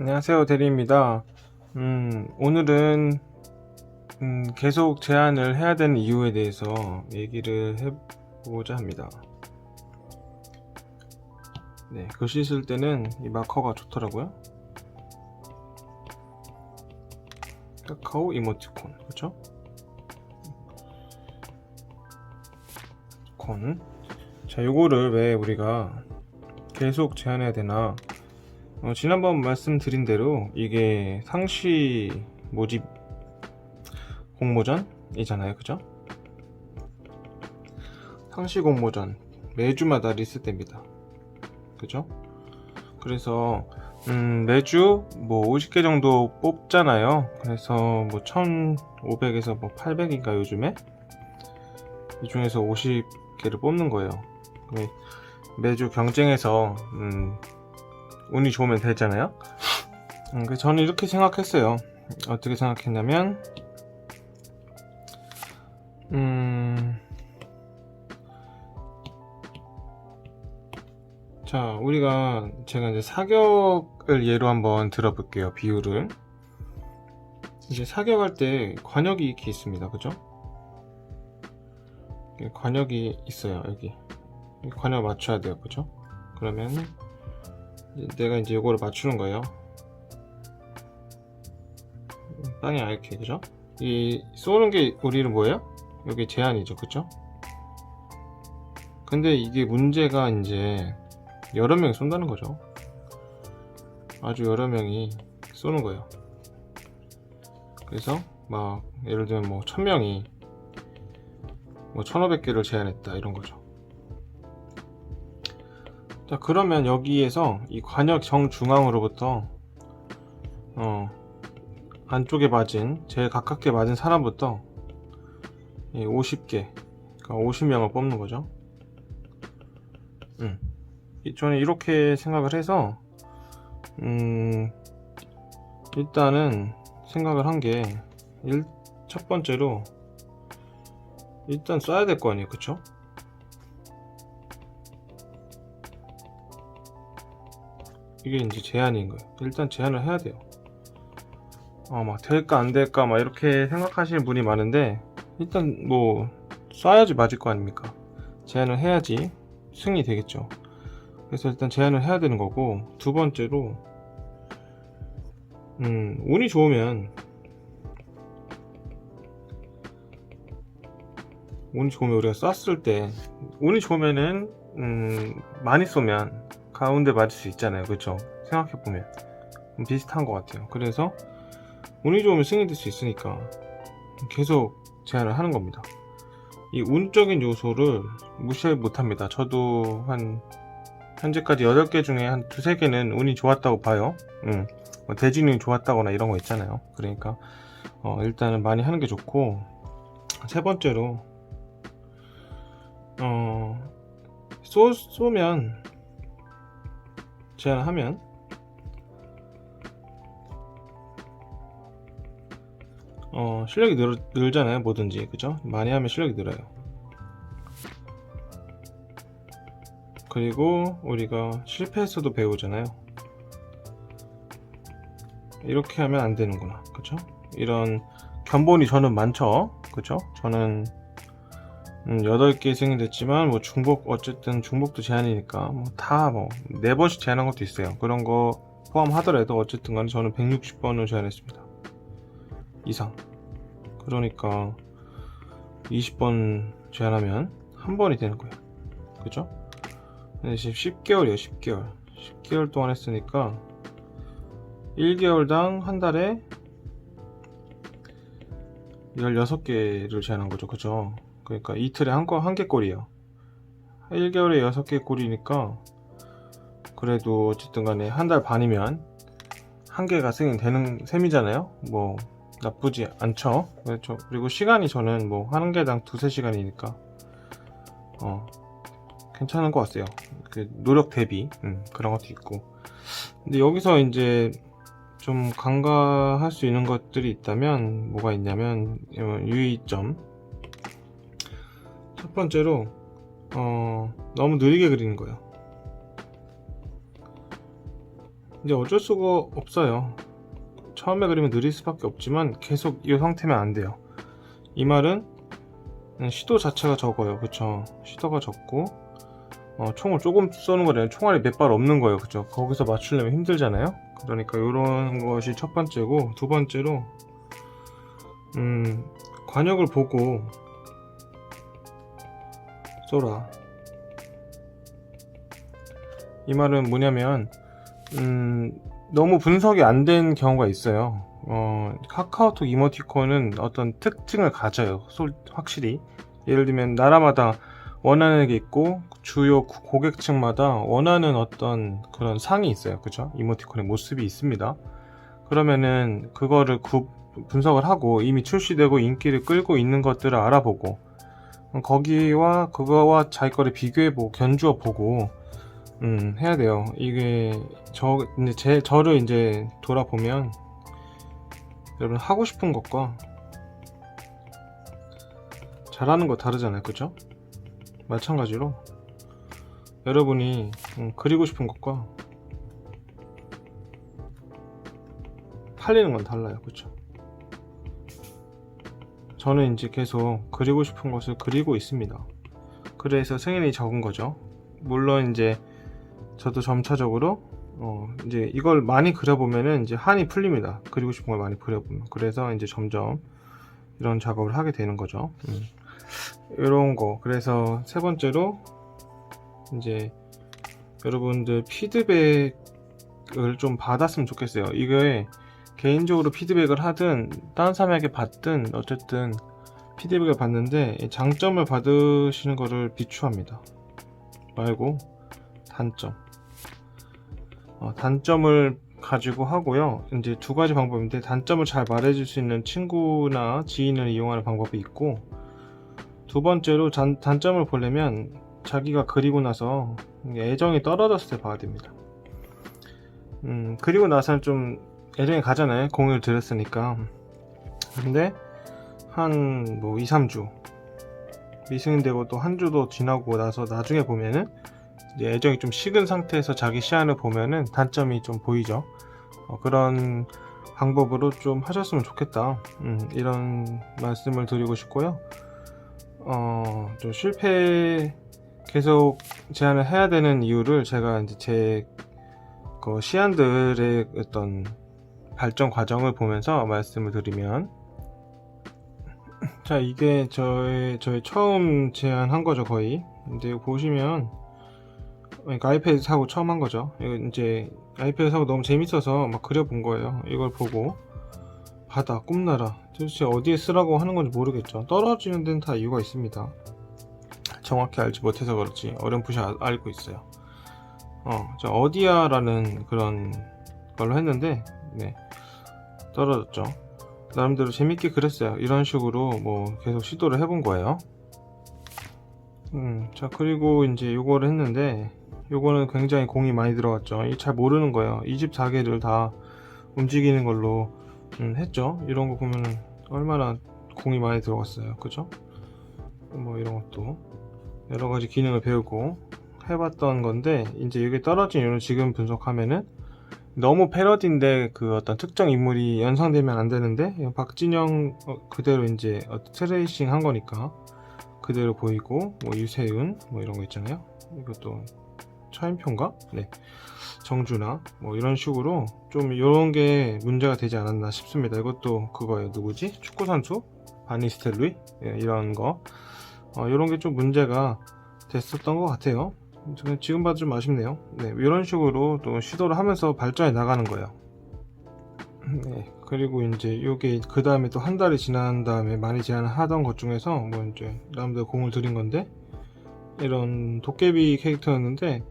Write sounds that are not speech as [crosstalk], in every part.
안녕하세요 대리입니다 음, 오늘은 음, 계속 제한을 해야 되는 이유에 대해서 얘기를 해보고자 합니다 네, 글씨 쓸 때는 이 마커가 좋더라고요 카카오 이모티콘 그렇죠? 콘. 자, 요거를 왜 우리가 계속 제한해야 되나? 어, 지난번 말씀드린 대로 이게 상시 모집 공모전이잖아요, 그죠? 상시 공모전 매주마다 리스트됩니다, 그죠? 그래서 음, 매주 뭐 50개 정도 뽑잖아요. 그래서 뭐 1,500에서 뭐 800인가 요즘에 이 중에서 50개를 뽑는 거예요. 네, 매주 경쟁해서 음, 운이 좋으면 되잖아요. 음, 저는 이렇게 생각했어요. 어떻게 생각했냐면, 음, 자, 우리가 제가 이제 사격을 예로 한번 들어볼게요. 비율을. 이제 사격할 때 관역이 이렇게 있습니다. 그죠? 관역이 있어요. 여기. 이 관역 맞춰야 돼요. 그죠? 그러면 내가 이제 이거를 맞추는 거예요. 땅이 이렇게 그죠? 이 쏘는 게 우리는 뭐예요? 여기 제한이죠, 그죠? 근데 이게 문제가 이제 여러 명이 쏜다는 거죠. 아주 여러 명이 쏘는 거예요. 그래서 막 예를 들면 뭐 1000명이 뭐 1500개를 제한했다 이런 거죠. 자 그러면 여기에서 이 관역 정중앙으로부터 어 안쪽에 맞은 제일 가깝게 맞은 사람부터 이 50개 그러니까 50명을 뽑는 거죠 음. 이- 저는 이렇게 생각을 해서 음 일단은 생각을 한 게 첫 번째로 일단 쏴야 될 거 아니에요 그쵸? 이게 이제 제한인 거예요. 일단 제한을 해야 돼요. 어, 막 될까 안 될까 막 이렇게 생각하시는 분이 많은데 일단 뭐 쏴야지 맞을 거 아닙니까? 제한을 해야지 승이 되겠죠. 그래서 일단 제한을 해야 되는 거고 두 번째로 음, 운이 좋으면 운이 좋으면 우리가 쐈을 때 운이 좋으면은 음, 많이 쏘면 가운데 맞을 수 있잖아요. 그렇죠? 생각해 보면 비슷한 것 같아요. 그래서 운이 좋으면 승이 될 수 있으니까 계속 제한을 하는 겁니다. 이 운적인 요소를 무시 못합니다. 저도 한 현재까지 8개 중에 한 두세 개는 운이 좋았다고 봐요. 음, 뭐 대진운이 좋았다거나 이런 거 있잖아요. 그러니까 어, 일단은 많이 하는 게 좋고 세 번째로 어, 쏘, 쏘면 제한하면 어, 실력이 늘, 늘잖아요 뭐든지. 그죠? 많이 하면 실력이 늘어요. 그리고 우리가 실패했어도 배우잖아요. 이렇게 하면 안 되는구나. 그죠? 이런 견본이 저는 많죠. 그죠? 저는 음, 8개 승이 됐지만 뭐 중복 어쨌든 중복도 제한이니까 뭐 다뭐 4번씩 제한한 것도 있어요. 그런 거 포함하더라도 어쨌든 간에 저는 160번을 제한했습니다. 이상. 그러니까 20번 제한하면 한 번이 되는 거예요. 그죠? 근데 지금 10개월이에요 10개월. 10개월 동안 했으니까 1개월당 한 달에 16개를 제한한 거죠. 그죠? 그러니까 이틀에 한, 거, 한 개 꼴이에요. 1개월에 6개 꼴이니까 그래도 어쨌든 간에 한 달 반이면 한 개가 승인 되는 셈이잖아요. 뭐 나쁘지 않죠. 그렇죠. 그리고 시간이 저는 뭐 한 개당 두세 시간이니까 어 괜찮은 것 같아요. 그 노력 대비. 음, 그런 것도 있고. 근데 여기서 이제 좀 간과할 수 있는 것들이 있다면 뭐가 있냐면 어, 유의점 첫 번째로 어, 너무 느리게 그리는 거예요 이제 어쩔 수가 없어요. 처음에 그리면 느릴 수밖에 없지만 계속 이 상태면 안 돼요. 이 말은 음, 시도 자체가 적어요. 그쵸? 시도가 적고 어, 총을 조금 쏘는 거래요. 총알이 몇 발 없는 거예요. 그죠? 거기서 맞추려면 힘들잖아요. 그러니까 이런 것이 첫 번째고 두 번째로 음, 관역을 보고 쏘라. 이 말은 뭐냐면 음, 너무 분석이 안 된 경우가 있어요. 어, 카카오톡 이모티콘은 어떤 특징을 가져요. 솔- 확실히. 예를 들면 나라마다 원하는 게 있고 주요 고- 고객층마다 원하는 어떤 그런 상이 있어요. 그죠? 이모티콘의 모습이 있습니다. 그러면은 그거를 구- 분석을 하고 이미 출시되고 인기를 끌고 있는 것들을 알아보고 거기와 그거와 자기 거를 비교해보고 견주어 보고 음, 해야 돼요. 이게 저 이제 제 저를 이제 돌아보면 여러분 하고 싶은 것과 잘하는 거 다르잖아요, 그죠? 마찬가지로 여러분이 음, 그리고 싶은 것과 팔리는 건 달라요, 그죠? 저는 이제 계속 그리고 싶은 것을 그리고 있습니다. 그래서 승인이 적은 거죠. 물론 이제 저도 점차적으로 어 이제 이걸 많이 그려보면은 이제 한이 풀립니다. 그리고 싶은 걸 많이 그려보면 그래서 이제 점점 이런 작업을 하게 되는 거죠. 음. 이런 거 그래서 세 번째로 이제 여러분들 피드백을 좀 받았으면 좋겠어요. 이게 개인적으로 피드백을 하든 다른 사람에게 받든 어쨌든 피드백을 받는데 장점을 받으시는 거를 비추합니다. 말고 단점. 어, 단점을 가지고 하고요. 이제 두 가지 방법인데 단점을 잘 말해줄 수 있는 친구나 지인을 이용하는 방법이 있고 두 번째로 단, 단점을 보려면 자기가 그리고 나서 애정이 떨어졌을 때 봐야 됩니다. 음, 그리고 나서는 좀 애정이 가잖아요. 공을 들였으니까. 근데 한 뭐 2, 3주 미승되고 또 한 주도 지나고 나서 나중에 보면은 애정이 좀 식은 상태에서 자기 시안을 보면은 단점이 좀 보이죠. 어, 그런 방법으로 좀 하셨으면 좋겠다. 음, 이런 말씀을 드리고 싶고요. 어, 좀 실패 계속 제안을 해야 되는 이유를 제가 이제 제 그 시안들의 어떤 발전 과정을 보면서 말씀을 드리면 자 이게 저의 저의 처음 제안한 거죠 거의. 근데 보시면 그러니까 아이패드 사고 처음 한 거죠. 이거 이제 아이패드 사고 너무 재밌어서 막 그려본 거예요. 이걸 보고 바다 꿈나라 도대체 어디에 쓰라고 하는 건지 모르겠죠. 떨어지는 데는 다 이유가 있습니다. 정확히 알지 못해서 그렇지 어렴풋이 아- 알고 있어요. 어, 저 어디야 라는 그런 걸로 했는데 네 떨어졌죠 나름대로 재밌게 그렸어요. 이런 식으로 뭐 계속 시도를 해본 거예요. 음, 자 그리고 이제 요거를 했는데 요거는 굉장히 공이 많이 들어갔죠. 이잘 모르는 거예요. 24개를 다 움직이는 걸로 음, 했죠. 이런 거 보면은 얼마나 공이 많이 들어갔어요. 그죠? 뭐 이런 것도 여러 가지 기능을 배우고 해봤던 건데 이제 이게 떨어진 이유는 지금 분석하면은 너무 패러디인데 그 어떤 특정 인물이 연상되면 안 되는데 박진영 어, 그대로 이제 어, 트레이싱 한 거니까 그대로 보이고 뭐 유세윤 뭐 이런 거 있잖아요. 이것도 차인표인가? 네. 정준하 뭐 이런 식으로 좀 이런 게 문제가 되지 않았나 싶습니다. 이것도 그거예요. 누구지? 축구 선수? 바니스텔루이? 예, 이런 거. 어, 이런 게 좀 문제가 됐었던 것 같아요 지금 봐도 좀 아쉽네요. 네, 이런 식으로 또 시도를 하면서 발전해 나가는 거예요. [clears throat] 네, 그리고 이제 요게 그 다음에 또 한 달이 지난 다음에 많이 제안을 하던 것 중에서 뭐 이제 나름대로 공을 들인 건데 이런 도깨비 캐릭터였는데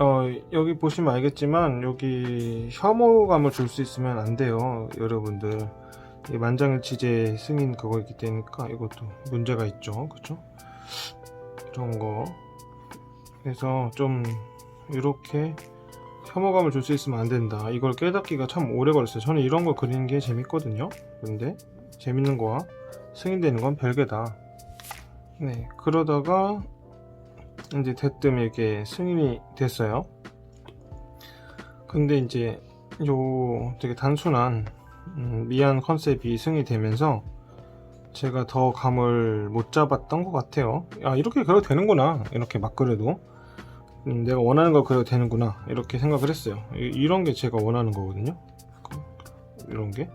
어, 여기 보시면 알겠지만 여기 혐오감을 줄 수 있으면 안 돼요, 여러분들. 이 만장일치제 승인 그거이기 때문에 이것도 문제가 있죠, 그렇죠? 이런 거 그래서 좀 이렇게 혐오감을 줄 수 있으면 안 된다. 이걸 깨닫기가 참 오래 걸렸어요. 저는 이런 걸 그리는 게 재밌거든요. 근데 재밌는 거와 승인되는 건 별개다. 네, 그러다가 이제 대뜸 이렇게 승인이 됐어요. 근데 이제 요 되게 단순한 음, 미안 컨셉이 승이 되면서 제가 더 감을 못 잡았던 것 같아요. 아 이렇게 그려도 되는구나. 이렇게 막 그려도 음, 내가 원하는 걸 그려도 되는구나. 이렇게 생각을 했어요. 이, 런게 제가 원하는 거거든요. 그- 이런 게.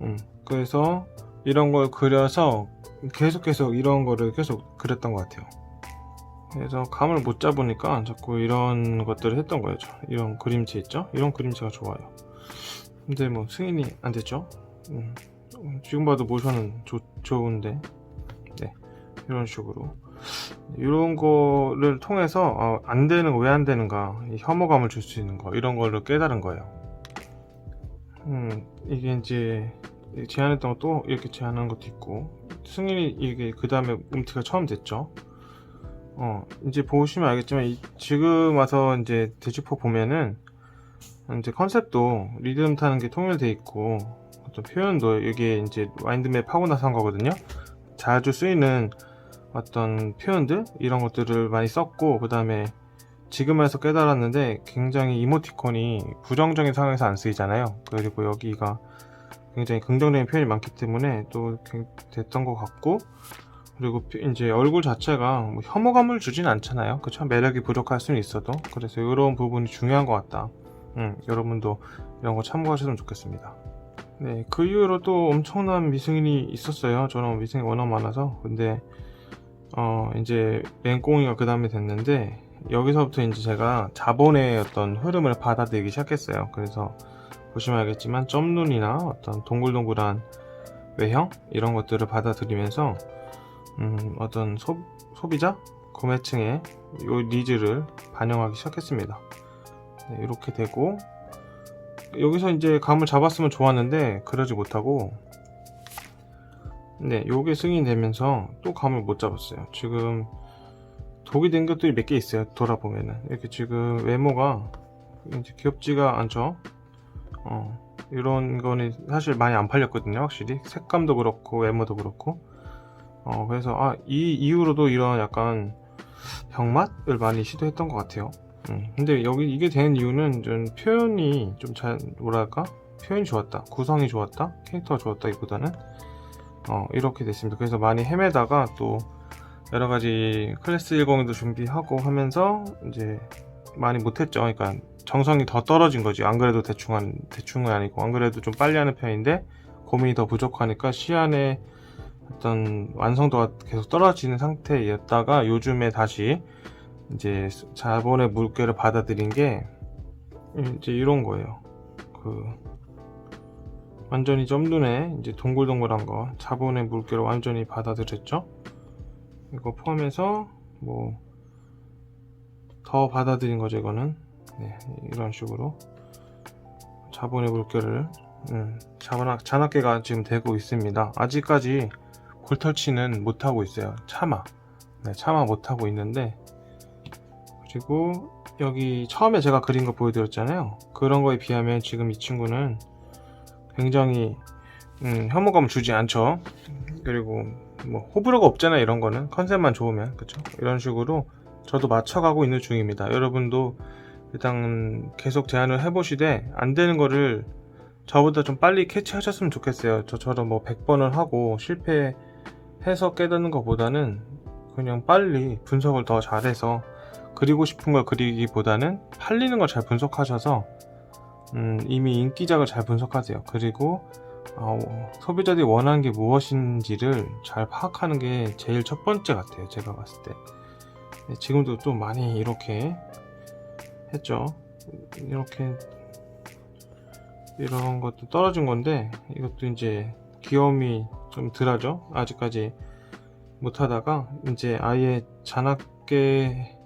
음, 그래서 이런 걸 그려서 계속 계속 이런 거를 계속 그렸던 것 같아요. 그래서 감을 못 잡으니까 자꾸 이런 것들을 했던. 저. 이런 그림체 있죠? 이런 그림체가 좋아요. 근데 뭐 승인이 안 됐죠? 음, 지금 봐도 모션은 좋, 좋은데, 네, 이런 식으로. 이런 거를 통해서 어, 안 되는 거왜안 되는가 이 혐오감을 줄 수 있는 거 이런 거를 깨달은 거예요. 음 이게 이제 제안했던 것도 이렇게 제안한 것도 있고 승인이 이게 그 다음에 음티가 처음 됐죠. 어 이제 보시면 알겠지만 이- 지금 와서 이제 대주포 보면은 이제 컨셉도 리듬 타는 게 통일돼 있고 어떤 표현도 이게 이제 와인드맵 하고 나서 한 거거든요. 자주 쓰이는 어떤 표현들 이런 것들을 많이 썼고 그 다음에 지금 와서 깨달았는데 굉장히 이모티콘이 부정적인 상황에서 안 쓰이잖아요. 그리고 여기가 굉장히 긍정적인 표현이 많기 때문에 또 굉- 됐던 것 같고 그리고 피- 이제 얼굴 자체가 뭐 혐오감을 주진 않잖아요. 그쵸? 매력이 부족할 수는 있어도 그래서 이런 부분이 중요한 것 같다. 음, 여러분도 이런 거 참고하셨으면 좋겠습니다. 네, 그 이후로 또 엄청난 미승인이 있었어요. 저는 미승이 워낙 많아서 근데 어 이제 맹꽁이가 그 다음에 됐는데 여기서부터 이제 제가 자본의 어떤 흐름을 받아들이기 시작했어요. 그래서 보시면 알겠지만 점눈이나 어떤 동글동글한 외형 이런 것들을 받아들이면서 음, 어떤 소, 소비자 구매층의 요 니즈를 반영하기 시작했습니다. 네, 이렇게 되고 여기서 이제 감을 잡았으면 좋았는데 그러지 못하고 네, 요게 승인되면서 또 감을 못 잡았어요. 지금 독이 된 것들이 몇 개 있어요. 돌아보면은 이렇게 지금 외모가 이제 귀엽지가 않죠. 어, 이런 거는 사실 많이 안 팔렸거든요. 확실히 색감도 그렇고 외모도 그렇고. 어, 그래서 아, 이 이후로도 이런 약간 병맛을 많이 시도했던 것 같아요. 음, 근데 여기 이게 된 이유는 좀 표현이 좀 잘 뭐랄까 표현이 좋았다, 구성이 좋았다, 캐릭터가 좋았다기보다는 어, 이렇게 됐습니다. 그래서 많이 헤매다가 또 여러 가지 클래스 10도 준비하고 하면서 이제 많이 못했죠. 그러니까 정성이 더 떨어진 거지. 안 그래도 대충 한, 대충은 아니고, 안 그래도 좀 빨리 하는 편인데, 고민이 더 부족하니까 시안의 어떤 완성도가 계속 떨어지는 상태였다가 요즘에 다시 이제 자본의 물결을 받아들인 게 이제 이런 거예요. 그 완전히 점눈에 이제 동글동글한 거 자본의 물결을 완전히 받아들였죠. 이거 포함해서 뭐 더 받아들인 거죠 이거는 네, 이런 식으로 자본의 물결을 음, 잔악, 잔악계가 지금 되고 있습니다. 아직까지 골털치는 못하고 있어요. 차마 네, 차마 못하고 있는데 그리고 여기 처음에 제가 그린 거 보여드렸잖아요. 그런 거에 비하면 지금 이 친구는 굉장히 음, 혐오감을 주지 않죠. 그리고 뭐 호불호가 없잖아요. 이런 거는 컨셉만 좋으면 그쵸? 이런 식으로 저도 맞춰가고 있는 중입니다. 여러분도 일단 계속 제안을 해보시되 안 되는 거를 저보다 좀 빨리 캐치하셨으면 좋겠어요. 저처럼 뭐 100번을 하고 실패해서 깨닫는 것보다는 그냥 빨리 분석을 더 잘해서 그리고 싶은 걸 그리기보다는 팔리는 걸 잘 분석하셔서 음, 이미 인기작을 잘 분석하세요. 그리고 어, 소비자들이 원하는 게 무엇인지를 잘 파악하는 게 제일 첫 번째 같아요. 제가 봤을 때. 네, 지금도 또 많이 이렇게 했죠. 이렇게 이런 것도 떨어진 건데 이것도 이제 귀여움이 좀 덜하죠. 아직까지 못하다가 이제 아예 잔악계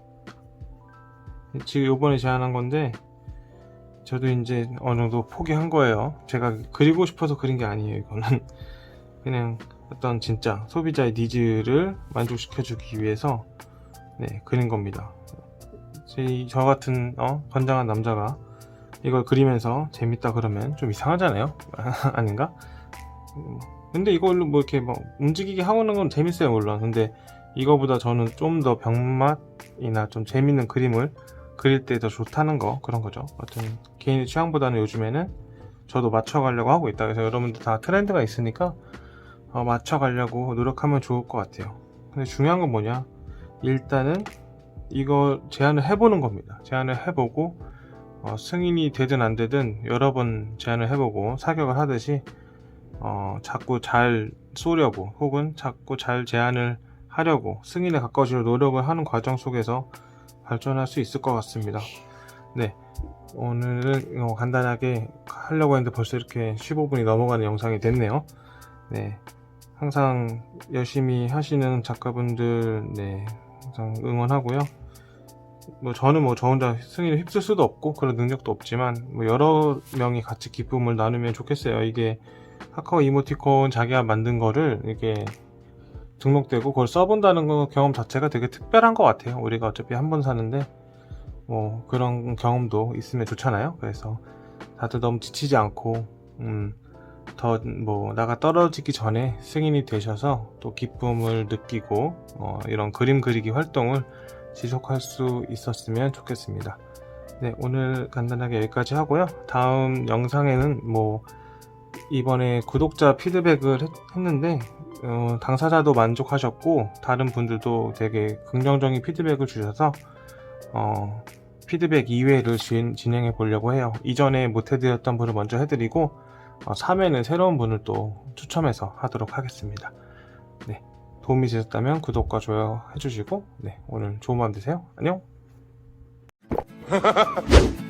지금 요번에 제안한 건데 저도 이제 어느 정도 포기한 거예요. 제가 그리고 싶어서 그린 게 아니에요. 이거는 [laughs] 그냥 어떤 진짜 소비자의 니즈를 만족시켜주기 위해서 네, 그린 겁니다. 제, 저 같은 어, 건장한 남자가 이걸 그리면서 재밌다 그러면 좀 이상하잖아요. [laughs] 아닌가? 음, 근데 이걸로 뭐 이렇게 뭐 움직이게 하고는 건 재밌어요 물론. 근데 이거보다 저는 좀 더 병맛이나 좀 재밌는 그림을 그릴 때 더 좋다는 거 그런 거죠. 어떤 개인의 취향보다는 요즘에는 저도 맞춰가려고 하고 있다. 그래서 여러분들 다 트렌드가 있으니까 어, 맞춰가려고 노력하면 좋을 것 같아요. 근데 중요한 건 뭐냐? 일단은 이거 제안을 해보는 겁니다. 제안을 해보고 어, 승인이 되든 안 되든 여러 번 제안을 해보고 사격을 하듯이 어, 자꾸 잘 쏘려고 혹은 자꾸 잘 제안을 하려고 승인에 가까워지려고 노력을 하는 과정 속에서 발전할 수 있을 것 같습니다. 네. 오늘은 어, 간단하게 하려고 했는데 벌써 이렇게 15분이 넘어가는 영상이 됐네요. 네. 항상 열심히 하시는 작가분들, 네. 항상 응원하고요. 뭐 저는 뭐 저 혼자 승인을 휩쓸 수도 없고 그런 능력도 없지만 뭐 여러 명이 같이 기쁨을 나누면 좋겠어요. 이게 카카오 이모티콘 자기가 만든 거를 이게 등록되고 그걸 써본다는 거 경험 자체가 되게 특별한 것 같아요. 우리가 어차피 한 번 사는데 뭐 그런 경험도 있으면 좋잖아요. 그래서 다들 너무 지치지 않고 음, 더 뭐 나가 떨어지기 전에 승인이 되셔서 또 기쁨을 느끼고 어, 이런 그림 그리기 활동을 지속할 수 있었으면 좋겠습니다. 네, 오늘 간단하게 여기까지 하고요. 다음 영상에는 뭐 이번에 구독자 피드백을 했, 는데 당사자도 만족하셨고 다른 분들도 되게 긍정적인 피드백을 주셔서 어, 피드백 2회를 진, 진행해 보려고 해요. 이전에 못 해드렸던 분을 먼저 해드리고 어, 3회는 새로운 분을 또 추첨해서 하도록 하겠습니다. 네, 도움이 되셨다면 구독과 좋아요 해주시고 네, 오늘 좋은 밤 되세요. 안녕. [laughs]